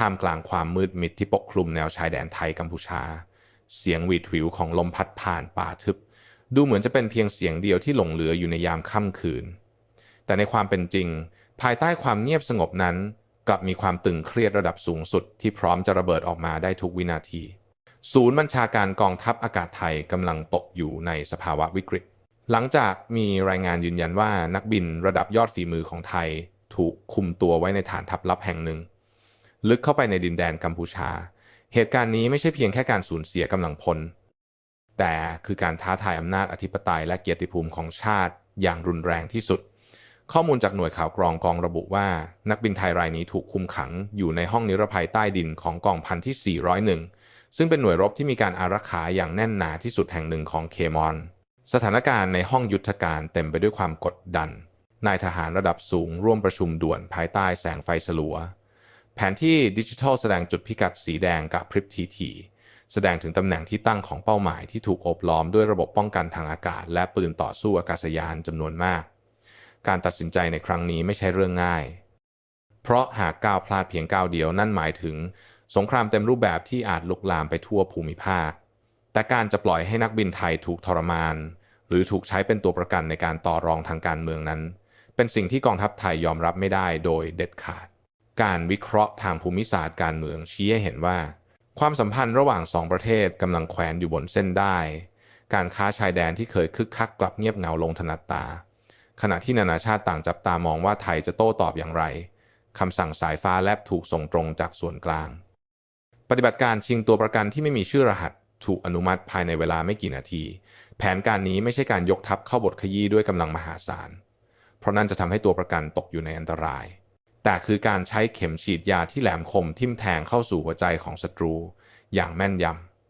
ท่ามกลางความมืดมิดที่ปกคลุมแนวชายแดนไทยกัมพูชา เสียงหวีดหวิวของลมพัดผ่านป่าทึบ ดูเหมือนจะเป็นเพียงเสียงเดียวที่หลงเหลืออยู่ในยามค่ำคืน แต่ในความเป็นจริง ภายใต้ความเงียบสงบนั้น กลับมีความตึงเครียดระดับสูงสุดที่พร้อมจะระเบิดออกมาได้ทุกวินาที ศูนย์บัญชาการกองทัพอากาศไทยกำลังตกอยู่ในสภาวะวิกฤต หลังจากมีรายงานยืนยันว่านักบินระดับยอดฝีมือของไทย ถูกคุมตัวไว้ในฐานทัพลับแห่งหนึ่ง ลึกเข้าไปในดินแดนกัมพูชา เหตุการณ์นี้ไม่ใช่เพียงแค่การสูญเสียกำลังพล แต่คือการท้าทายอำนาจอธิปไตยและเกียรติภูมิของชาติอย่างรุนแรงที่สุด ข้อมูลจากหน่วยข่าวกรองกองระบุว่า นักบินไทยรายนี้ถูกคุมขังอยู่ในห้องนิรภัยใต้ดินของกองพันที่ 401 ซึ่งเป็นหน่วยรบที่มีการอารักขาอย่างแน่นหนาที่สุดแห่งหนึ่งของเคมอน สถานการณ์ในห้องยุทธการเต็มไปด้วยความกดดัน นายทหารระดับสูงร่วมประชุมด่วนภายใต้แสงไฟสลัว ผนที่ดิจิทัลแสดงจุดพิกัดสีแดงกับพริบทีทีแสดงถึงตำแหน่งที่ตั้งของเป้าหมายที่ถูกโอบล้อมด้วยระบบป้องกันทางอากาศ และปืนต่อสู้อากาศยานจำนวนมาก การตัดสินใจในครั้งนี้ไม่ใช่เรื่องง่าย เพราะหากก้าวพลาดเพียงก้าวเดียวนั่นหมายถึง สงครามเต็มรูปแบบที่อาจลุกลามไปทั่วภูมิภาค แต่การจะปล่อยให้นักบินไทยถูกทรมาน หรือถูกใช้เป็นตัวประกันในการต่อรองทางการเมืองนั้น เป็นสิ่งที่กองทัพไทยยอมรับไม่ได้โดยเด็ดขาด การวิเคราะห์ทางภูมิศาสตร์การเมืองชี้ให้เห็นว่า ความสัมพันธ์ระหว่างสองประเทศกำลังแขวนอยู่บนเส้นได้ การค้าชายแดนที่เคยคึกคักกลับเงียบเหงาลงถนัดตา ขณะที่นานาชาติต่างจับตามองว่าไทยจะโต้ตอบอย่างไรคำสั่งสายฟ้าแลบถูกส่งตรงจากส่วนกลาง ปฏิบัติการชิงตัวประกันที่ไม่มีชื่อรหัสถูกอนุมัติภายในเวลาไม่กี่นาที แผนการนี้ไม่ใช่การยกทัพเข้าบทขยี้ด้วยกำลังมหาศาล เพราะนั่นจะทำให้ตัวประกันตกอยู่ในอันตราย แต่คือการใช้เข็มฉีดยาที่แหลมคมทิ่มแทงเข้าสู่หัวใจของศัตรู อย่างแม่นย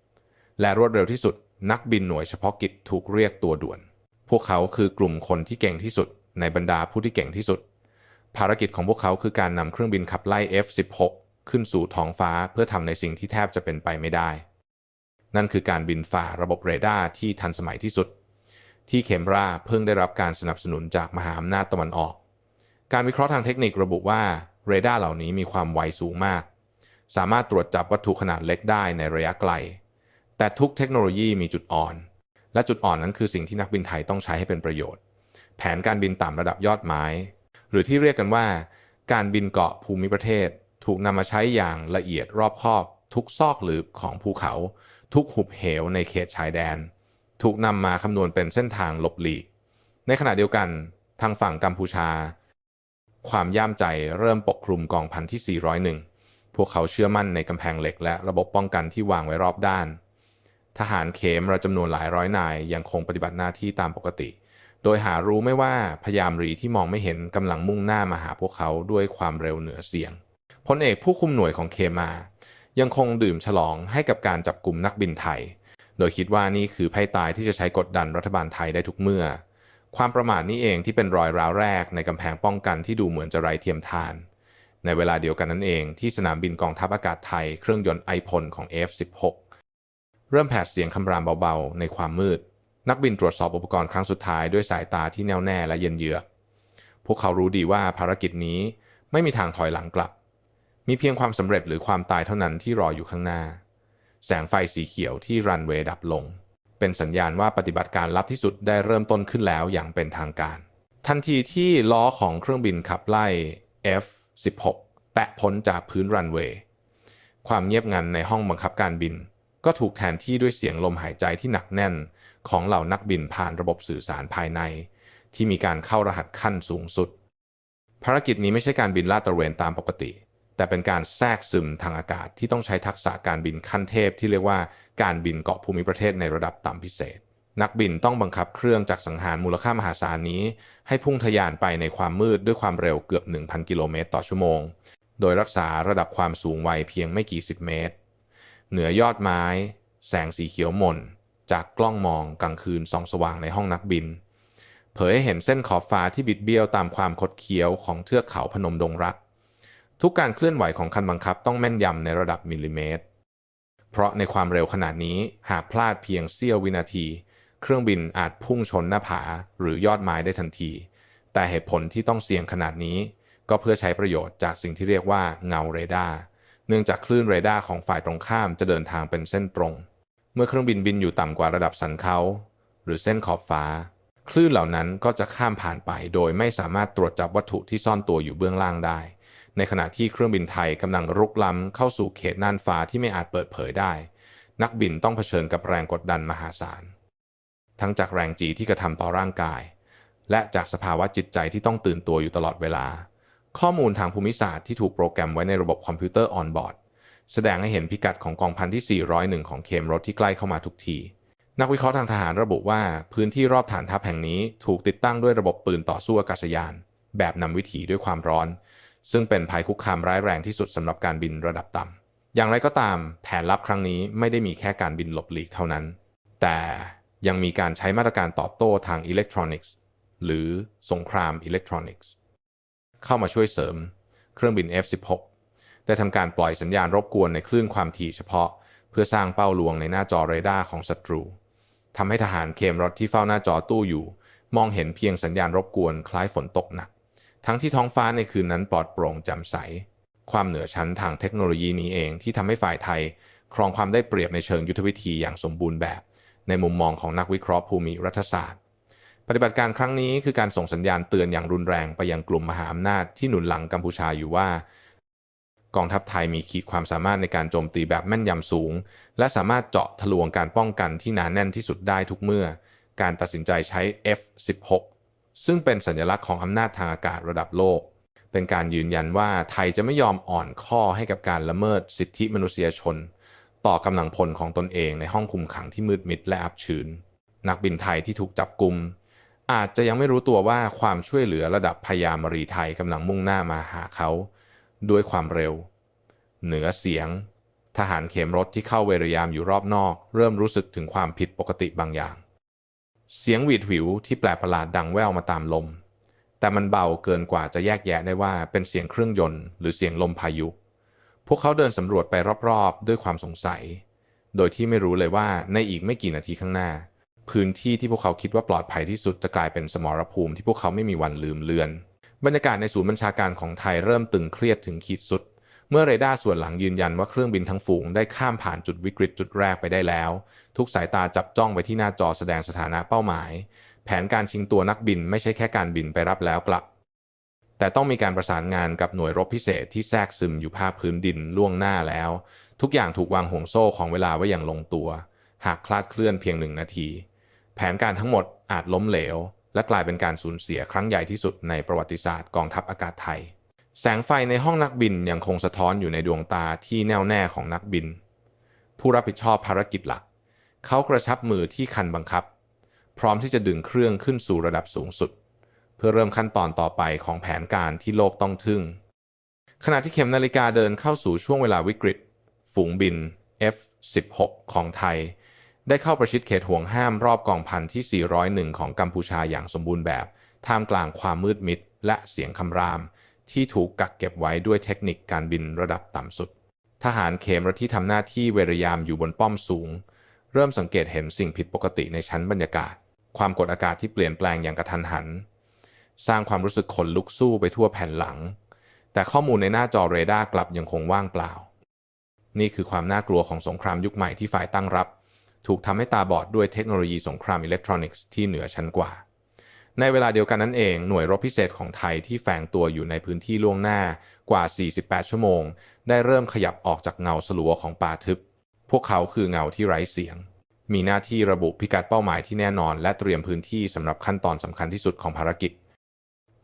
ำและรวดเร็วที่สุดนักบินหน่วยเฉพาะกิจถูกเรียกตัวด่วน พวกเขาคือกลุ่มคนที่เก่งที่สุด ในบรรดาผู้ที่เก่งที่สุด ภารกิจของพวกเขาคือการนำเครื่องบินขับไล่ F-16 ขึ้นสู่ท้องฟ้าเพื่อทำในสิ่งที่แทบจะเป็นไปไม่ได้ นั่นคือการบินฝ่าระบบเรดาร์ที่ทันสมัยที่สุด ที่เคมราเพิ่งได้รับการสนับสนุนจากมหาอำนาจตะวันออก การวิเคราะห์ทางเทคนิคระบุว่าเรดาร์เหล่านี้มีความไวสูงมาก สามารถตรวจจับวัตถุขนาดเล็กได้ในระยะไกล แต่ทุกเทคโนโลยีมีจุดอ่อน และจุดอ่อนนั้นคือสิ่งที่นักบินไทยต้องใช้ให้เป็นประโยชน์ แผนการบินต่ำระดับยอดไม้ หรือที่เรียกกันว่า การบินเกาะภูมิประเทศ ถูกนำมาใช้อย่างละเอียดรอบคอบ ทุกซอกหลืบของภูเขา ทุกหุบเหวในเขตชายแดน ถูกนำมาคำนวณเป็นเส้นทางหลบหลีก ในขณะเดียวกันทางฝั่งกัมพูชา ความย่ามใจเริ่มปกคลุมกองพันที่ 401 พวกเขาเชื่อมั่นในกำแพงเหล็กและระบบป้องกันที่วางไว้รอบด้าน ทหารเขมระจำนวนหลายร้อยนายยังคงปฏิบัติหน้าที่ตามปกติ โดยหารู้ไม่ว่าพยามรีที่มองไม่เห็นกำลังมุ่งหน้ามาหาพวกเขาด้วยความเร็วเหนือเสียงพลเอกผู้คุมหน่วยของเคมา ยังคงดื่มฉลองให้กับการจับกลุ่มนักบินไทย โดยคิดว่านี่คือไพ่ตายที่จะใช้กดดันรัฐบาลไทยได้ทุกเมื่อ ความประมาทนี้เองที่เป็นรอยร้าวแรกในกำแพงป้องกันที่ดูเหมือนจะไร้เทียมทาน ในเวลาเดียวกันนั่นเองที่สนามบินกองทัพอากาศไทยเครื่องยนต์ไอพลของ F16 เริ่มแผดเสียงคำรามเบาๆ ในความมืด นักบินตรวจสอบอุปกรณ์ครั้งสุดท้ายด้วยสายตาที่แน่วแน่และเย็นเยือกพวกเขารู้ดีว่าภารกิจนี้ไม่มีทางถอยหลังกลับ มีเพียงความสำเร็จหรือความตายเท่านั้นที่รออยู่ข้างหน้า แสงไฟสีเขียวที่รันเวย์ดับลง เป็นสัญญาณว่าปฏิบัติการลับที่สุดได้เริ่มต้นขึ้นแล้วอย่างเป็นทางการ ทันทีที่ล้อของเครื่องบินขับไล่ F16 แตะพ้นจากพื้นรันเวย์ความเงียบงันในห้องบังคับการบิน ก็ถูกแทนที่ด้วยเสียงลมหายใจที่หนักแน่น ของเหล่านักบินผ่านระบบสื่อสารภายใน ที่มีการเข้ารหัสขั้นสูงสุด ภารกิจนี้ไม่ใช่การบินลาดตระเวนตามปกติ แต่เป็นการแทรกซึมทางอากาศที่ต้องใช้ทักษะการบินขั้นเทพที่เรียกว่าการบินเกาะภูมิประเทศในระดับต่ำพิเศษ นักบินต้องบังคับเครื่องจากสังหารมูลค่ามหาศาลนี้ ให้พุ่งทะยานไปในความมืดด้วยความเร็วเกือบ 1,000 กิโลเมตรต่อชั่วโมง โดยรักษาระดับความสูงไวเพียงไม่กี่สิบเมตร เหนือยอดไม้ แสงสีเขียวหม่น จากกล้องมองกลางคืนส่องสว่างในห้องนักบิน เผยให้เห็นเส้นขอบฟ้าที่บิดเบี้ยวตามความคดเคี้ยวของเทือกเขาพนมดงรัก ทุกการเคลื่อนไหวของคันบังคับต้องแม่นยำในระดับมิลลิเมตร เพราะในความเร็วขนาดนี้หากพลาดเพียงเสี้ยววินาที เครื่องบินอาจพุ่งชนหน้าผาหรือยอดไม้ได้ทันที แต่เหตุผลที่ต้องเสี่ยงขนาดนี้ ก็เพื่อใช้ประโยชน์จากสิ่งที่เรียกว่าเงาเรดาร์ เนื่องจากคลื่นเรดาร์ของฝ่ายตรงข้ามจะเดินทางเป็นเส้นตรง เมื่อเครื่องบินบินอยู่ต่ำกว่าระดับสันเขา หรือเส้นขอบฟ้า คลื่นเหล่านั้นก็จะข้ามผ่านไปโดยไม่สามารถตรวจจับวัตถุที่ซ่อนตัวอยู่เบื้องล่างได้ ในขณะที่เครื่องบินไทยกำลังรุกล้ำเข้าสู่เขตน่านฟ้าที่ไม่อาจเปิดเผยได้ นักบินต้องเผชิญกับแรงกดดันมหาศาล ทั้งจากแรงจีที่กระทำต่อร่างกาย และจากสภาวะจิตใจที่ต้องตื่นตัวอยู่ตลอดเวลา ข้อมูลทางภูมิศาสตร์ที่ถูกโปรแกรมไว้ในระบบคอมพิวเตอร์ออนบอร์ดแสดงให้เห็นพิกัดของกองพันที่ 401 ของเคมรถที่ใกล้เข้ามาทุกทีนักวิเคราะห์ทางทหารระบุว่าพื้นที่รอบฐานทัพแห่งนี้ถูกติดตั้งด้วยระบบปืนต่อสู้อากาศยาน แบบนำวิถีด้วยความร้อน ซึ่งเป็นภัยคุกคามร้ายแรงที่สุดสำหรับการบินระดับต่ำอย่างไรก็ตามแผนลับครั้งนี้ไม่ได้มีแค่การบินหลบหลีกเท่านั้น แต่ยังมีการใช้มาตรการตอบโต้ทางอิเล็กทรอนิกส์หรือสงครามอิเล็กทรอนิกส์เข้ามาช่วยเสริม เครื่องบิน F-16 ได้ทำการปล่อยสัญญาณรบกวนในคลื่นความถี่เฉพาะ เพื่อสร้างเป้าลวงในหน้าจอเรดาร์ของศัตรูทำให้ทหารเคมรถที่เฝ้าหน้าจอตู้อยู่ มองเห็นเพียงสัญญาณรบกวนคล้ายฝนตกหนัก ทั้งที่ท้องฟ้าในคืนนั้นปลอดโปร่งแจ่มใส ความเหนือชั้นทางเทคโนโลยีนี้เองที่ทำให้ฝ่ายไทย ครองความได้เปรียบในเชิงยุทธวิธีอย่างสมบูรณ์แบบ ในมุมมองของนักวิเคราะห์ภูมิรัฐศาสตร์ ปฏิบัติการครั้งนี้คือการส่งสัญญาณเตือนอย่างรุนแรงไปยังกลุ่มมหาอำนาจที่หนุนหลังกัมพูชาอยู่ว่า กองทัพไทยมีขีดความสามารถในการโจมตีแบบแม่นยำสูง และสามารถเจาะทะลวงการป้องกันที่หนาแน่นที่สุดได้ทุกเมื่อ การตัดสินใจใช้ F-16 ซึ่งเป็นสัญลักษณ์ของอำนาจทางอากาศระดับโลก เป็นการยืนยันว่าไทยจะไม่ยอมอ่อนข้อให้กับการละเมิดสิทธิมนุษยชน ต่อกำลังพลของตนเองในห้องคุมขังที่มืดมิดและอับชื้น นักบินไทยที่ถูกจับกุม อาจจะยังไม่รู้ตัวว่าความช่วยเหลือระดับพยามรีไทยกำลังมุ่งหน้ามาหาเขา ด้วยความเร็ว เหนือเสียง ทหารเข็มรถที่เข้าเวรยามอยู่รอบนอก เริ่มรู้สึกถึงความผิดปกติบางอย่าง เสียงหวีดหวิวที่แปลกประหลาดดังแว่วมาตามลม แต่มันเบาเกินกว่าจะแยกแยะได้ว่าเป็นเสียงเครื่องยนต์หรือเสียงลมพายุ พวกเขาเดินสำรวจไปรอบๆ ด้วยความสงสัย โดยที่ไม่รู้เลยว่าในอีกไม่กี่นาทีข้างหน้า พื้นที่ที่พวกเขาคิดว่าปลอดภัยที่สุดจะกลายเป็นสมรภูมิที่พวกเขาไม่มีวันลืมเลือน บรรยากาศในศูนย์บัญชาการของไทยเริ่มตึงเครียดถึงขีดสุด เมื่อเรดาร์ส่วนหลังยืนยันว่าเครื่องบินทั้งฝูงได้ข้ามผ่านจุดวิกฤตจุดแรกไปได้แล้ว ทุกสายตาจับจ้องไปที่หน้าจอแสดงสถานะเป้าหมาย แผนการชิงตัวนักบินไม่ใช่แค่การบินไปรับแล้วกลับ แต่ต้องมีการประสานงานกับหน่วยรบพิเศษที่แทรกซึมอยู่ภาคพื้นดินล่วงหน้าแล้ว ทุกอย่างถูกวางห่วงโซ่ของเวลาไว้อย่างลงตัว หากคลาดเคลื่อนเพียงหนึ่งนาที แผนการทั้งหมดอาจล้มเหลว และกลายเป็นการสูญเสียครั้งใหญ่ที่สุดในประวัติศาสตร์กองทัพอากาศไทย แสงไฟในห้องนักบินยังคงสะท้อนอยู่ในดวงตาที่แน่วแน่ของนักบิน ผู้รับผิดชอบภารกิจหลัก เขากระชับมือที่คันบังคับ พร้อมที่จะดึงเครื่องขึ้นสู่ระดับสูงสุด เพื่อเริ่มขั้นตอนต่อไปของแผนการที่โลกต้องทึ่ง ขณะที่เข็มนาฬิกาเดินเข้าสู่ช่วงเวลาวิกฤต ฝูงบิน F-16 ของไทย ได้เข้าประชิดเขตห่วงห้ามรอบกองพันที่ 401 ของกัมพูชาอย่างสมบูรณ์แบบ ท่ามกลางความมืดมิดและเสียงคำราม ที่ถูกกักเก็บไว้ด้วยเทคนิคการบินระดับต่ำสุด ทหารเขมรที่ทำหน้าที่เวรยามอยู่บนป้อมสูง เริ่มสังเกตเห็นสิ่งผิดปกติในชั้นบรรยากาศ ความกดอากาศที่เปลี่ยนแปลงอย่างกระทันหัน สร้างความรู้สึกขนลุกสู้ไปทั่วแผ่นหลัง แต่ข้อมูลในหน้าจอเรดาร์กลับยังคงว่างเปล่า นี่คือความน่ากลัวของสงครามยุคใหม่ที่ฝ่ายตั้งรับ ถูกทำให้ตาบอดด้วยเทคโนโลยีสงครามอิเล็กทรอนิกส์ที่เหนือชั้นกว่า ในเวลาเดียวกันนั้นเอง หน่วยรบพิเศษของไทยที่แฝงตัวอยู่ในพื้นที่ล่วงหน้ากว่า 48 ชั่วโมง ได้เริ่มขยับออกจากเงาสลัวของป่าทึบ พวกเขาคือเงาที่ไร้เสียง มีหน้าที่ระบุพิกัดเป้าหมายที่แน่นอน และเตรียมพื้นที่สำหรับขั้นตอนสำคัญที่สุดของภารกิจ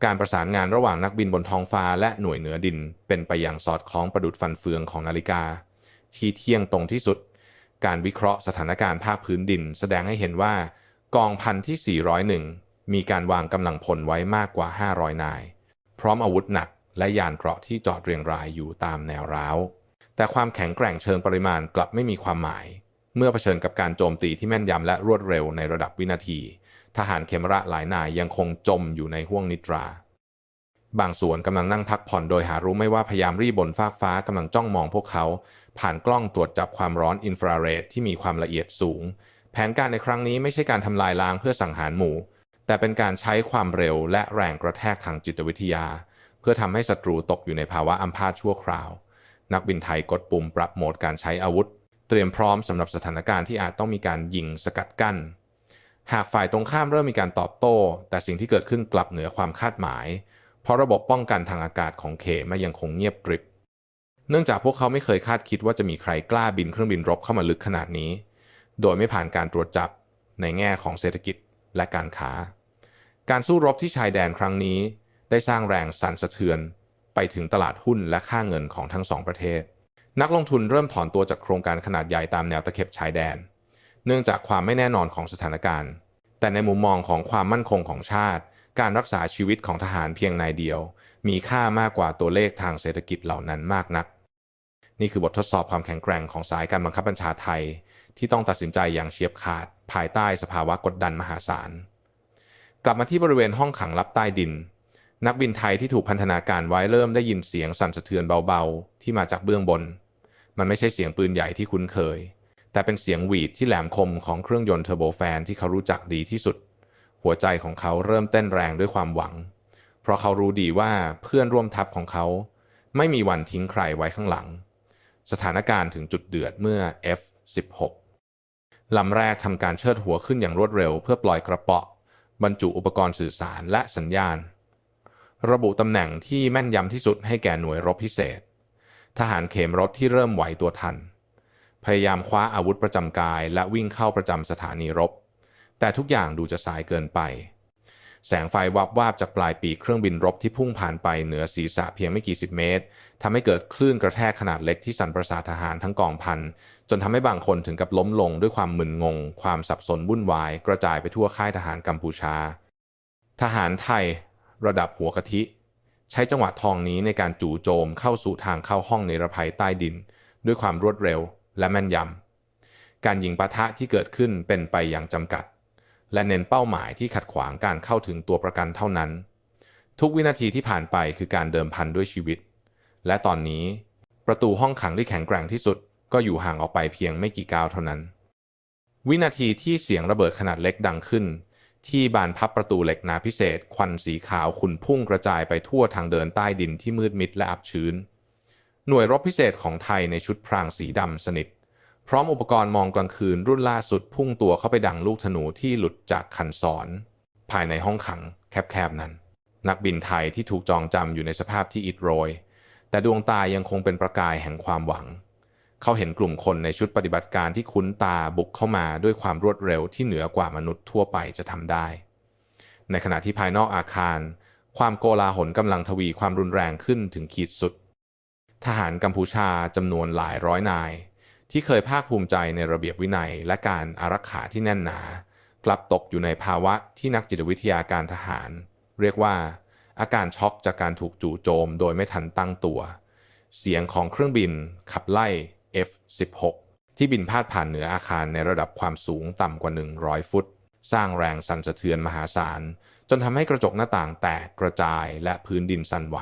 การประสานงานระหว่างนักบินบนท้องฟ้าและหน่วยเหนือดิน เป็นไปอย่างสอดคล้องประดุดฟันเฟืองของนาฬิกา ที่เที่ยงตรงที่สุด การวิเคราะห์สถานการณ์ภาคพื้นดิน แสดงให้เห็นว่ากองพันที่ 401 มีการวางกำลังพลไว้มากกว่า 500 นาย พร้อมอาวุธหนักและยานเกราะที่จอดเรียงรายอยู่ตามแนวร้าว แต่ความแข็งแกร่งเชิงปริมาณกลับไม่มีความหมาย เมื่อเผชิญกับการโจมตีที่แม่นยำและรวดเร็วในระดับวินาที ทหารเขมระหลายนายยังคงจมอยู่ในห้วงนิทรา บางส่วนกำลังนั่งพักผ่อนโดยหารู้ไม่ว่าพยายามรีบบนฟากฟ้ากำลังจ้องมองพวกเขา ผ่านกล้องตรวจจับความร้อนอินฟราเรดที่มีความละเอียดสูง แผนการในครั้งนี้ไม่ใช่การทำลายล้างเพื่อสังหารหมู่ แต่เป็นการใช้ความเร็วและแรงกระแทกทางจิตวิทยา เพื่อทำให้ศัตรูตกอยู่ในภาวะอัมพาตชั่วคราว นักบินไทยกดปุ่มปรับโหมดการใช้อาวุธ เตรียมพร้อมสำหรับสถานการณ์ที่อาจต้องมีการยิงสกัดกั้น หากฝ่ายตรงข้ามเริ่มมีการตอบโต้ แต่สิ่งที่เกิดขึ้นกลับเหนือความคาดหมาย เพราะระบบป้องกันทางอากาศของเขมายังคงเงียบกริบ เนื่องจากพวกเขาไม่เคยคาดคิดว่าจะมีใครกล้าบินเครื่องบินรบเข้ามาลึกขนาดนี้ โดยไม่ผ่านการตรวจจับในแง่ของเศรษฐกิจและการค้า การสู้รบที่ชายแดนครั้งนี้ ได้สร้างแรงสั่นสะเทือน ไปถึงตลาดหุ้นและค่าเงินของทั้งสองประเทศ นักลงทุนเริ่มถอนตัวจากโครงการขนาดใหญ่ตามแนวตะเข็บชายแดน เนื่องจากความไม่แน่นอนของสถานการณ์ แต่ในมุมมองของความมั่นคงของชาติ การรักษาชีวิตของทหารเพียงนายเดียว มีค่ามากกว่าตัวเลขทางเศรษฐกิจเหล่านั้นมากนัก นี่คือบททดสอบความแข็งแกร่งของสายการบังคับบัญชาไทย ที่ต้องตัดสินใจอย่างเฉียบขาด ภายใต้สภาวะกดดันมหาศาล กลับมาที่บริเวณห้องขังลับใต้ดิน นักบินไทยที่ถูกพันธนาการไว้เริ่มได้ยินเสียงสั่นสะเทือนเบาๆ ที่มาจากเบื้องบน มันไม่ใช่เสียงปืนใหญ่ที่คุ้นเคย แต่เป็นเสียงหวีดที่แหลมคมของเครื่องยนต์เทอร์โบแฟนที่เขารู้จักดีที่สุด หัวใจของเขาเริ่มเต้นแรงด้วยความหวัง เพราะเขารู้ดีว่าเพื่อนร่วมทัพของเขา ไม่มีวันทิ้งใครไว้ข้างหลัง สถานการณ์ถึงจุดเดือดเมื่อ F16 ลำแรกทำการเชิดหัวขึ้นอย่างรวดเร็วเพื่อปล่อยกระเป๋อ บรรจุอุปกรณ์สื่อสารและสัญญาณ ระบุตำแหน่งที่แม่นยำที่สุดให้แก่หน่วยรบพิเศษ ทหารเข็มรถที่เริ่มไหวตัวทัน พยายามคว้าอาวุธประจำกายและวิ่งเข้าประจำสถานีรบ แต่ทุกอย่างดูจะสายเกินไป แสงไฟวับวาบจากปลายปีกเครื่องบินรบที่พุ่งผ่านไปเหนือศีรษะเพียงไม่กี่สิบเมตรทำให้เกิดคลื่นกระแทกขนาดเล็กที่สั่นประสาททหารทั้งกองพัน จนทำให้บางคนถึงกับล้มลงด้วยความมึนงง ความสับสนวุ่นวาย กระจายไปทั่วค่ายทหารกัมพูชา ทหารไทย ระดับหัวกะทิ ใช้จังหวะทองนี้ในการจู่โจมเข้าสู่ทางเข้าห้องในรภัยใต้ดิน ด้วยความรวดเร็วและแม่นยำการยิงปะทะที่เกิดขึ้นเป็นไปอย่างจำกัด และเน้นเป้าหมายที่ขัดขวางการเข้าถึงตัวประกันเท่านั้น ทุกวินาทีที่ผ่านไปคือการเดิมพันด้วยชีวิต และตอนนี้ ประตูห้องขังที่แข็งแกร่งที่สุด ก็อยู่ห่างออกไปเพียงไม่กี่ก้าวเท่านั้น วินาทีที่เสียงระเบิดขนาดเล็กดังขึ้น ที่บานพับประตูเหล็กนาพิเศษ ควันสีขาวขุ่นพุ่งกระจายไปทั่วทางเดินใต้ดินที่มืดมิดและอับชื้น หน่วยรบพิเศษของไทยในชุดพรางสีดำสนิท พร้อมอุปกรณ์มองกลางคืนรุ่นล่าสุดพุ่งตัวเข้าไปดังลูกธนูที่หลุดจากคันศรภายในห้องขังแคบๆนั้น นักบินไทยที่ถูกจองจำอยู่ในสภาพที่อิดโรย แต่ดวงตายังคงเป็นประกายแห่งความหวัง เขาเห็นกลุ่มคนในชุดปฏิบัติการที่คุ้นตาบุกเข้ามาด้วยความรวดเร็วที่เหนือกว่ามนุษย์ทั่วไปจะทำได้ ในขณะที่ภายนอกอาคาร ความโกลาหลกำลังทวีความรุนแรงขึ้นถึงขีดสุด ทหารกัมพูชาจำนวนหลายร้อยนาย ที่เคยภาคภูมิใจในระเบียบวินัย และการอารักขาที่แน่นหนา กลับตกอยู่ในภาวะที่นักจิตวิทยาการทหาร เรียกว่า อาการช็อกจากการถูกจู่โจมโดยไม่ทันตั้งตัว เสียงของเครื่องบินขับไล่ F-16 ที่บินพาดผ่านเหนืออาคารในระดับความสูงต่ำกว่า 100 ฟุต สร้างแรงสั่นสะเทือนมหาศาล จนทำให้กระจกหน้าต่างแตกกระจายและพื้นดินสั่นไหว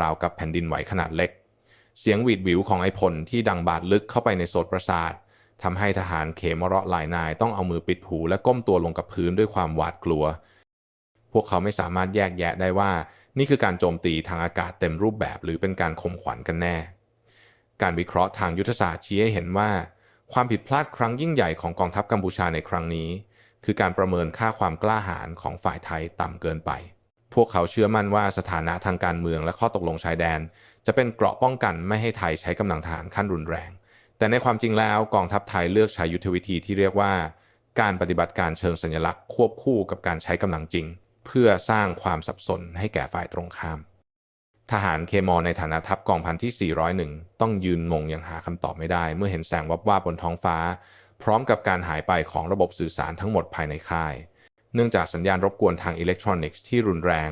ราวกับแผ่นดินไหวขนาดเล็ก เสียงหวีดหวิวของไอพลที่ดังบาดลึกเข้าไปในโสตประสาททำให้ทหารเขมเราะหลายนายต้องเอามือปิดหูและก้มตัวลงกับพื้นด้วยความหวาดกลัว พวกเขาไม่สามารถแยกแยะได้ว่า นี่คือการโจมตีทางอากาศเต็มรูปแบบหรือเป็นการข่มขวัญกันแน่ การวิเคราะห์ทางยุทธศาสตร์ชี้ให้เห็นว่า ความผิดพลาดครั้งยิ่งใหญ่ของกองทัพกัมพูชาในครั้งนี้ คือการประเมินค่าความกล้าหาญของฝ่ายไทยต่ำเกินไป พวกเขาเชื่อมั่นว่าสถานะทางการเมืองและข้อตกลงชายแดน จะเป็นเกราะป้องกันไม่ให้ไทยใช้กำลังทหารขั้นรุนแรง แต่ในความจริงแล้วกองทัพไทยเลือกใช้ยุทธวิธีที่เรียกว่า การปฏิบัติการเชิงสัญลักษณ์ควบคู่กับการใช้กำลังจริง เพื่อสร้างความสับสนให้แก่ฝ่ายตรงข้าม ทหารเคมอในฐานะทัพกองพันที่ 401 ต้องยืนงงอย่างหาคำตอบไม่ได้ เมื่อเห็นแสงวับวาบบนท้องฟ้า พร้อมกับการหายไปของระบบสื่อสารทั้งหมดภายในค่าย เนื่องจากสัญญาณรบกวนทางอิเล็กทรอนิกส์ที่รุนแรง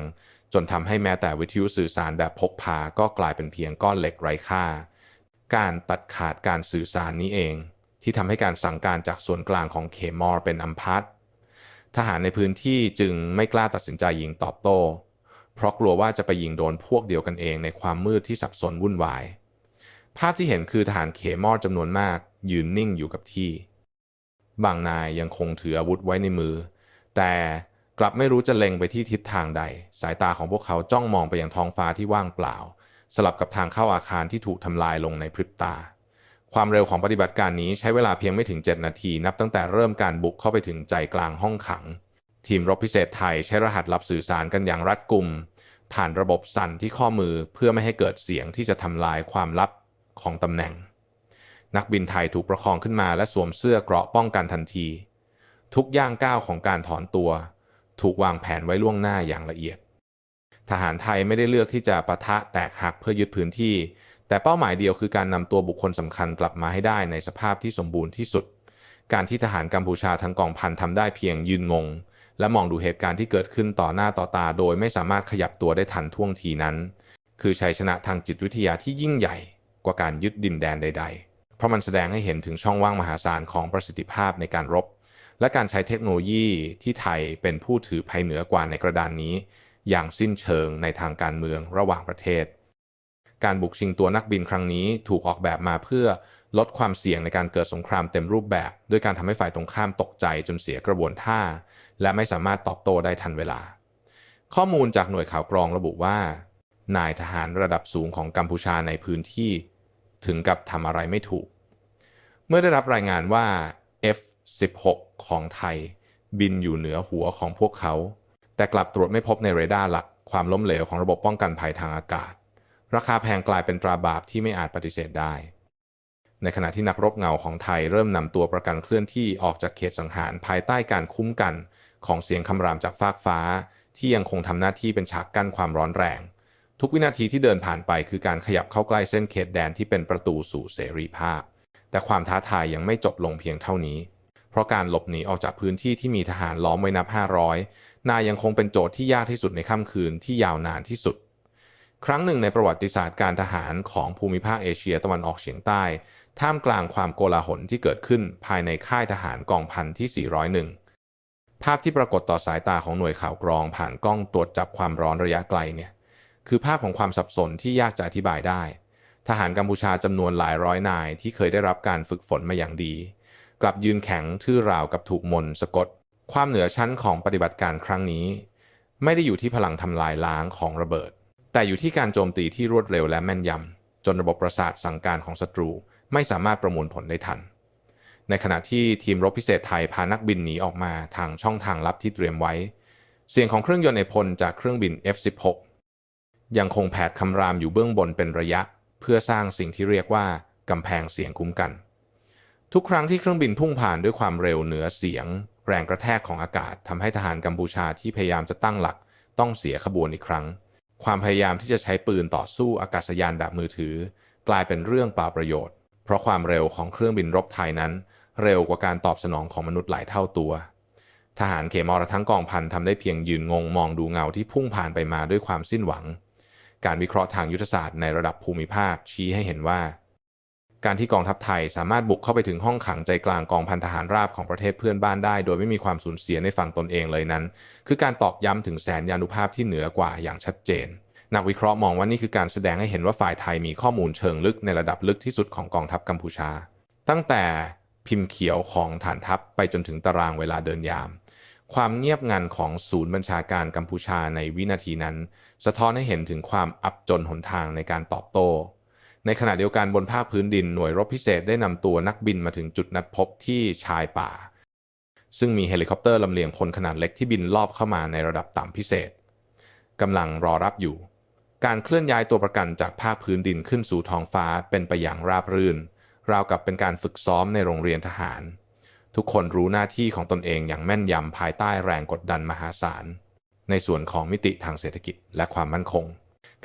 จนทำให้แม้แต่วิทยุสื่อสารแบบพกพาก็กลายเป็นเพียงก้อนเหล็กไร้ค่า การตัดขาดการสื่อสารนี้เอง ที่ทำให้การสั่งการจากส่วนกลางของเคมอร์เป็นอัมพัททหารในพื้นที่จึงไม่กล้าตัดสินใจยิงตอบโต้ เพราะกลัวว่าจะไปยิงโดนพวกเดียวกันเองในความมืดที่สับสนวุ่นวาย ภาพที่เห็นคือทหารเคมอร์จำนวนมาก ยืนนิ่งอยู่กับที่ บางนายยังคงถืออาวุธไว้ในมือ แต่กลับไม่รู้จะเล็งไปที่ทิศทางใด สายตาของพวกเขาจ้องมองไปยังท้องฟ้าที่ว่างเปล่า สลับกับทางเข้าอาคารที่ถูกทำลายลงในพริบตา ความเร็วของปฏิบัติการนี้ใช้เวลาเพียงไม่ถึง 7 นาที นับตั้งแต่เริ่มการบุกเข้าไปถึงใจกลางห้องขัง ทีมรบพิเศษไทยใช้รหัสลับสื่อสารกันอย่างรัดกุม ผ่านระบบสั่นที่ข้อมือเพื่อไม่ให้เกิดเสียงที่จะทำลายความลับของตำแหน่ง นักบินไทยถูกประคองขึ้นมาและสวมเสื้อเกราะป้องกันทันที ทุกย่างก้าวของการถอนตัว ถูกวางแผนไว้ล่วงหน้าอย่างละเอียด ทหารไทยไม่ได้เลือกที่จะปะทะแตกหักเพื่อยึดพื้นที่ แต่เป้าหมายเดียวคือการนำตัวบุคคลสำคัญกลับมาให้ได้ในสภาพที่สมบูรณ์ที่สุด การที่ทหารกัมพูชาทั้งกองพันทำได้เพียงยืนงง และมองดูเหตุการณ์ที่เกิดขึ้นต่อหน้าต่อตา โดยไม่สามารถขยับตัวได้ทันท่วงทีนั้น คือชัยชนะทางจิตวิทยาที่ยิ่งใหญ่กว่าการยึดดินแดนใด ๆ เพราะมันแสดงให้เห็นถึงช่องว่างมหาศาลของประสิทธิภาพในการรบ และการใช้เทคโนโลยีที่ไทยเป็นผู้ถือภัยเหนือกว่าในกระดานนี้ อย่างสิ้นเชิงในทางการเมืองระหว่างประเทศ การบุกชิงตัวนักบินครั้งนี้ถูกออกแบบมาเพื่อลดความเสี่ยงในการเกิดสงครามเต็มรูปแบบ ด้วยการทำให้ฝ่ายตรงข้ามตกใจจนเสียกระบวนท่า และไม่สามารถตอบโต้ได้ทันเวลา ข้อมูลจากหน่วยข่าวกรองระบุว่า นายทหารระดับสูงของกัมพูชาในพื้นที่ ถึงกับทำอะไรไม่ถูก เมื่อได้รับรายงานว่า F-16 ของไทย บินอยู่เหนือหัวของพวกเขา แต่กลับตรวจไม่พบในเรดาร์หลักความล้มเหลวของระบบป้องกันภัยทางอากาศ ราคาแพงกลายเป็นตราบาปที่ไม่อาจปฏิเสธได้ ในขณะที่นักรบเงาของไทยเริ่มนำตัวประกันเคลื่อนที่ออกจากเขตสังหารภายใต้การคุ้มกันของเสียงคำรามจากฟากฟ้า ที่ยังคงทำหน้าที่เป็นฉากกั้นความร้อนแรง ทุกวินาทีที่เดินผ่านไปคือการขยับเข้าใกล้เส้นเขตแดนที่เป็นประตูสู่เสรีภาพ แต่ความท้าทายยังไม่จบลงเพียงเท่านี้ เพราะการหลบหนีออกจากพื้นที่ที่มีทหารล้อมไว้นับ 500 นายยังคงเป็นโจทย์ที่ยากที่สุดในค่ำคืนที่ยาวนานที่สุด ครั้งหนึ่งในประวัติศาสตร์การทหารของภูมิภาคเอเชียตะวันออกเฉียงใต้ ท่ามกลางความโกลาหลที่เกิดขึ้นภายในค่ายทหารกองพันที่ 401 ภาพที่ปรากฏต่อสายตาของหน่วยข่าวกรองผ่านกล้องตรวจจับความร้อนระยะไกลเนี่ยคือภาพของความสับสนที่ยากจะอธิบายได้ ทหารกัมพูชาจำนวนหลายร้อยนายที่เคยได้รับการฝึกฝนมาอย่างดี กลับยืนแข็งทื่อราวกับถูกมนสะกด ความเหนือชั้นของปฏิบัติการครั้งนี้ ไม่ได้อยู่ที่พลังทำลายล้างของระเบิด แต่อยู่ที่การโจมตีที่รวดเร็วและแม่นยำจนระบบประสาทสั่งการของศัตรูไม่สามารถประมวลผลได้ทัน ในขณะที่ทีมรบพิเศษไทยพานักบินหนีออกมาทางช่องทางลับที่เตรียมไว้ เสียงของเครื่องยนต์ในพลจากเครื่องบิน F-16 ยังคงแผดคำรามอยู่เบื้องบนเป็นระยะ เพื่อสร้างสิ่งที่เรียกว่ากำแพงเสียงคุ้มกัน ทุกครั้งที่เครื่องบินพุ่งผ่านด้วยความเร็วเหนือเสียง แรงกระแทกของอากาศทำให้ทหารกัมพูชาที่พยายามจะตั้งหลัก ต้องเสียขบวนอีกครั้ง ความพยายามที่จะใช้ปืนต่อสู้อากาศยานแบบมือถือ กลายเป็นเรื่องเปล่าประโยชน์ เพราะความเร็วของเครื่องบินรบไทยนั้น เร็วกว่าการตอบสนองของมนุษย์หลายเท่าตัว ทหารเขมรทั้งกองพันทำได้เพียงยืนงงมองดูเงาที่พุ่งผ่านไปมาด้วยความสิ้นหวัง การวิเคราะห์ทางยุทธศาสตร์ในระดับภูมิภาคชี้ให้เห็นว่า การที่กองทัพไทยสามารถบุกเข้าไปถึงห้องขังใจกลางกองพันทหารราบของประเทศเพื่อนบ้านได้ โดยไม่มีความสูญเสียในฝั่งตนเองเลยนั้น คือการตอกย้ำถึงแสนยานุภาพที่เหนือกว่าอย่างชัดเจน นักวิเคราะห์มองว่านี่คือการแสดงให้เห็นว่าฝ่ายไทยมีข้อมูลเชิงลึกในระดับลึกที่สุดของกองทัพกัมพูชา ตั้งแต่พิมพ์เขียวของฐานทัพไปจนถึงตารางเวลาเดินยาม ความเงียบงันของศูนย์บัญชาการกัมพูชาในวินาทีนั้น สะท้อนให้เห็นถึงความอับจนหนทางในการตอบโต้ ในขณะเดียวกันบนภาคพื้นดินหน่วยรบพิเศษได้นำตัวนักบินมาถึงจุดนัดพบที่ชายป่า ซึ่งมีเฮลิคอปเตอร์ลำเลียงพลขนาดเล็กที่บินลอบเข้ามาในระดับต่ำพิเศษกำลังรอรับอยู่ การเคลื่อนย้ายตัวประกันจากภาคพื้นดินขึ้นสู่ท้องฟ้าเป็นไปอย่างราบรื่น ราวกับเป็นการฝึกซ้อมในโรงเรียนทหาร ทุกคนรู้หน้าที่ของตนเองอย่างแม่นยำภายใต้แรงกดดันมหาศาล ในส่วนของมิติทางเศรษฐกิจและความมั่นคง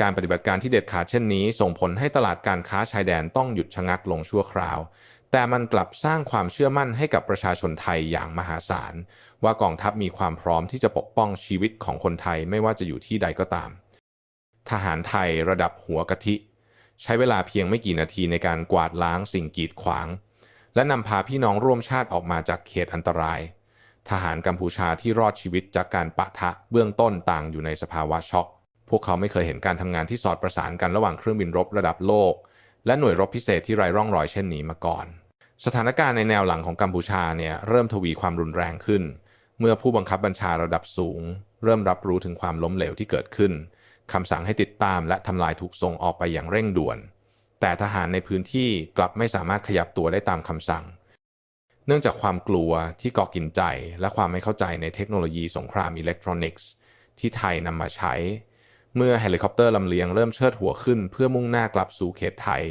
การปฏิบัติการที่เด็ดขาดเช่นนี้ ส่งผลให้ตลาดการค้าชายแดนต้องหยุดชะงักลงชั่วคราว แต่มันกลับสร้างความเชื่อมั่นให้กับประชาชนไทยอย่างมหาศาล ว่ากองทัพมีความพร้อมที่จะปกป้องชีวิตของคนไทยไม่ว่าจะอยู่ที่ใดก็ตาม ทหารไทยระดับหัวกะทิ ใช้เวลาเพียงไม่กี่นาทีในการกวาดล้างสิ่งกีดขวาง และนำพาพี่น้องร่วมชาติออกมาจากเขตอันตราย ทหารกัมพูชาที่รอดชีวิตจากการปะทะเบื้องต้นต่างอยู่ในสภาวะช็อก พวกเขาไม่เคยเห็นการทำงานที่สอดประสานกันระหว่างเครื่องบินรบระดับโลก และหน่วยรบพิเศษที่ไร้ร่องรอยเช่นนี้มาก่อน สถานการณ์ในแนวหลังของกัมพูชาเนี่ยเริ่มทวีความรุนแรงขึ้น เมื่อผู้บังคับบัญชาระดับสูง เริ่มรับรู้ถึงความล้มเหลวที่เกิดขึ้นคำสั่งให้ติดตามและทำลายถูกส่งออกไปอย่างเร่งด่วน แต่ทหารในพื้นที่กลับไม่สามารถขยับตัวได้ตามคำสั่ง เนื่องจากความกลัวที่กาะกินใจ และความไม่เข้าใจในเทคโนโลยีสงครามอิเล็กทรอนิกส์ ที่ไทยนำมาใช้ เมื่อเฮลิคอปเตอร์ลำเลียงเริ่มเชิดหัวขึ้น เพื่อมุ่งหน้ากลับสู่เขตไทย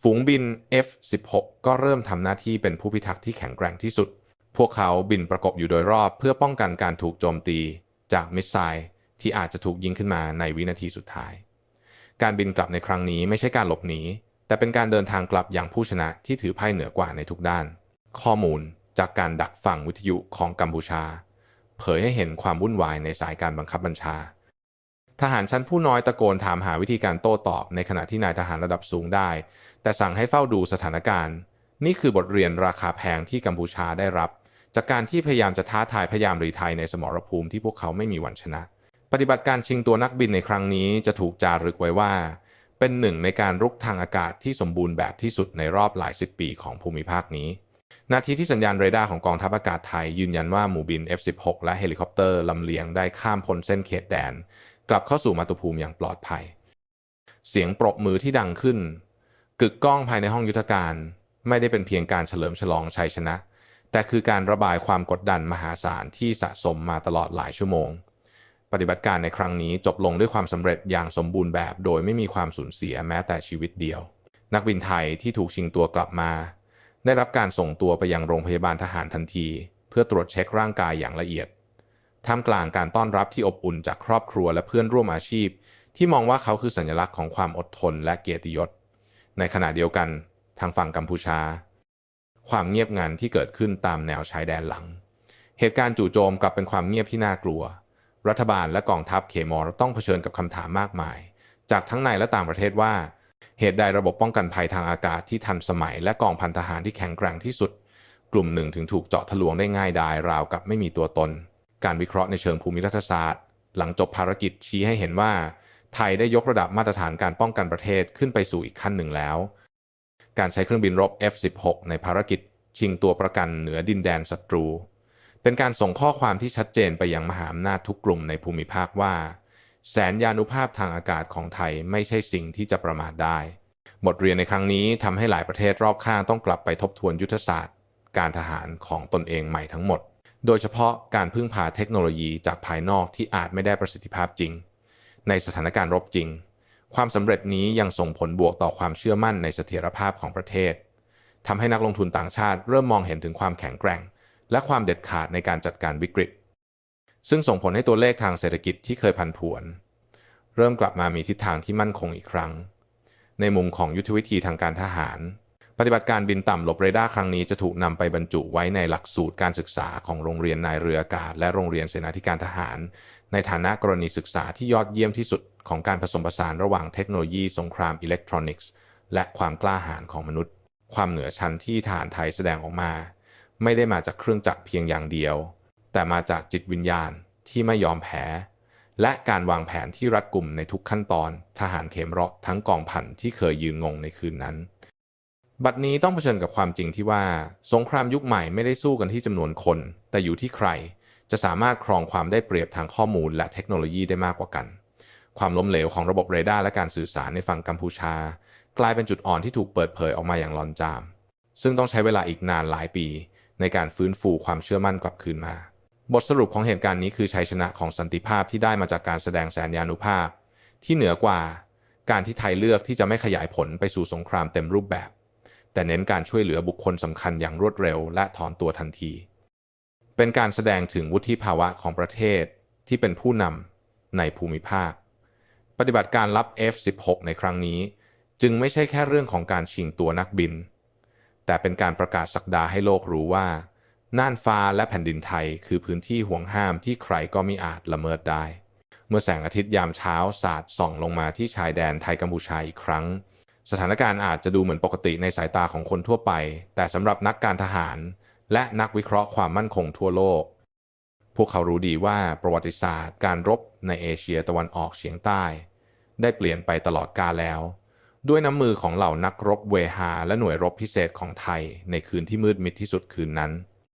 ฝูงบิน F-16 ก็เริ่มทำหน้าที่เป็นผู้พิทักษ์ที่แข็งแกร่งที่สุด พวกเขาบินประกบอยู่โดยรอบเพื่อป้องกันการถูกโจมตี จากมิสไซล์ที่อาจจะถูกยิงขึ้นมาในวินาทีสุดท้าย การบินกลับในครั้งนี้ไม่ใช่การหลบหนีแต่เป็นการเดินทางกลับอย่างผู้ชนะที่ถือไพ่เหนือกว่าในทุกด้าน ข้อมูลจากการดักฟังวิทยุของกัมพูชา เผยให้เห็นความวุ่นวายในสายการบังคับบัญชา ทหารชั้นผู้น้อยตะโกนถามหาวิธีการโต้ตอบ ในขณะที่นายทหารระดับสูงได้ แต่สั่งให้เฝ้าดูสถานการณ์ นี่คือบทเรียนราคาแพงที่กัมพูชาได้รับ จากการที่พยายามจะท้าทายพยายามรีไทยในสมรภูมิที่พวกเขาไม่มีวันชนะ ปฏิบัติการชิงตัวนักบินในครั้งนี้จะถูกจารึกไว้ว่า เป็นหนึ่งในการรุกทางอากาศที่สมบูรณ์แบบที่สุดในรอบหลายสิบปีของภูมิภาคนี้นาทีที่สัญญาณเรดาร์ของกองทัพอากาศไทยยืนยันว่าหมู่บิน F-16 และเฮลิคอปเตอร์ลำเลียงได้ข้ามพ้นเส้นเขตแดน กลับเข้าสู่มาตุภูมิอย่างปลอดภัย เสียงปรบมือที่ดังขึ้น กึกก้องภายในห้องยุทธการ ไม่ได้เป็นเพียงการเฉลิมฉลองชัยชนะ แต่คือการระบายความกดดันมหาศาลที่สะสมมาตลอดหลายชั่วโมง ปฏิบัติการในครั้งนี้จบลงด้วยความสำเร็จอย่างสมบูรณ์แบบ โดยไม่มีความสูญเสียแม้แต่ชีวิตเดียว นักบินไทยที่ถูกชิงตัวกลับมา ได้รับการส่งตัวไปยังโรงพยาบาลทหารทันที เพื่อตรวจเช็คร่างกายอย่างละเอียด ท่ามกลางการต้อนรับที่อบอุ่นจากครอบครัวและเพื่อนร่วมอาชีพ ที่มองว่าเขาคือสัญลักษณ์ของความอดทนและเกียรติยศ ในขณะเดียวกันทางฝั่งกัมพูชา ความเงียบงันที่เกิดขึ้นตามแนวชายแดนหลัง เหตุการณ์จู่โจมกลับเป็นความเงียบที่น่ากลัว รัฐบาลและกองทัพเคมอรต้องเผชิญกับคำถามมากมาย จากทั้งในและต่างประเทศว่า เหตุใดระบบป้องกันภัยทางอากาศที่ทันสมัย และกองพันทหารที่แข็งแกร่งที่สุด กลุ่มหนึ่งถึงถูกเจาะทะลวงได้ง่ายดายราวกับไม่มีตัวตน การวิเคราะห์ในเชิงภูมิรัฐศาสตร์ หลังจบภารกิจชี้ให้เห็นว่า ไทยได้ยกระดับมาตรฐานการป้องกันประเทศขึ้นไปสู่อีกขั้นหนึ่งแล้ว การใช้เครื่องบินรบ F-16 ในภารกิจชิงตัวประกันเหนือดินแดนศัตรู เป็นการส่งข้อความที่ชัดเจนไปยังมหาอำนาจทุกกลุ่มในภูมิภาคว่า แสนยานุภาพทางอากาศของไทยไม่ใช่สิ่งที่จะประมาทได้ บทเรียนในครั้งนี้ทำให้หลายประเทศรอบข้างต้องกลับไปทบทวนยุทธศาสตร์ การทหารของตนเองใหม่ทั้งหมด โดยเฉพาะการพึ่งพาเทคโนโลยีจากภายนอกที่อาจไม่ได้ประสิทธิภาพจริง ในสถานการณ์รบจริง ความสำเร็จนี้ยังส่งผลบวกต่อความเชื่อมั่นในเสถียรภาพของประเทศทำให้นักลงทุนต่างชาติเริ่มมองเห็นถึงความแข็งแกร่ง และความเด็ดขาดในการจัดการวิกฤต ซึ่งส่งผลให้ตัวเลขทางเศรษฐกิจที่เคยพันผวน เริ่มกลับมามีทิศทางที่มั่นคงอีกครั้ง ในมุมของยุทธวิธีทางการทหาร ปฏิบัติการบินต่ำหลบเรดาร์ครั้งนี้จะถูกนำไปบรรจุไว้ในหลักสูตรการศึกษาของโรงเรียนนายเรืออากาศ และโรงเรียนเสนาธิการทหาร ในฐานะกรณีศึกษาที่ยอดเยี่ยมที่สุดของการผสมผสานระหว่างเทคโนโลยีสงครามอิเล็กทรอนิกส์ และความกล้าหาญของมนุษย์ ความเหนือชั้นที่ทหารไทยแสดงออกมา ไม่ได้มาจากเครื่องจักรเพียงอย่างเดียว แต่มาจากจิตวิญญาณที่ไม่ยอมแพ้ และการวางแผนที่รัดกุมในทุกขั้นตอน ทหารเขมเราะทั้งกองพันที่เคยยืนงงในคืนนั้น บัดนี้ต้องเผชิญกับความจริงที่ว่า สงครามยุคใหม่ไม่ได้สู้กันที่จำนวนคน แต่อยู่ที่ใคร จะสามารถครองความได้เปรียบทางข้อมูลและเทคโนโลยีได้มากกว่ากัน ความล้มเหลวของระบบเรดาร์และการสื่อสารในฝั่งกัมพูชา กลายเป็นจุดอ่อนที่ถูกเปิดเผยออกมาอย่างลอนจาม ซึ่งต้องใช้เวลาอีกนานหลายปี ในการฟื้นฟูความเชื่อมั่นกลับคืนมา บทสรุปของเหตุการณ์นี้คือชัยชนะของสันติภาพที่ได้มาจากการแสดงแสนยานุภาพ ที่เหนือกว่า การที่ไทยเลือกที่จะไม่ขยายผลไปสู่สงครามเต็มรูปแบบ แต่เน้นการช่วยเหลือบุคคลสำคัญอย่างรวดเร็ว และถอนตัวทันที เป็นการแสดงถึงวุฒิภาวะของประเทศที่เป็นผู้นำในภูมิภาค ปฏิบัติการรับ F-16 ในครั้งนี้ จึงไม่ใช่แค่เรื่องของการชิงตัวนักบิน แต่เป็นการประกาศสักดาให้โลกรู้ว่า น่านฟ้าและแผ่นดินไทยคือพื้นที่ห่วงห้ามที่ใครก็มิอาจละเมิดได้ เมื่อแสงอาทิตย์ยามเช้าสาดส่องลงมาที่ชายแดนไทยกัมพูชาอีกครั้ง สถานการณ์อาจจะดูเหมือนปกติในสายตาของคนทั่วไป แต่สำหรับนักการทหาร และนักวิเคราะห์ความมั่นคงทั่วโลก พวกเขารู้ดีว่าประวัติศาสตร์ การรบในเอเชียตะวันออกเฉียงใต้ ได้เปลี่ยนไปตลอดกาลแล้ว ด้วยน้ำมือของเหล่านักรบเวหา และหน่วยรบพิเศษของไทย ในคืนที่มืดมิดที่สุดคืนนั้น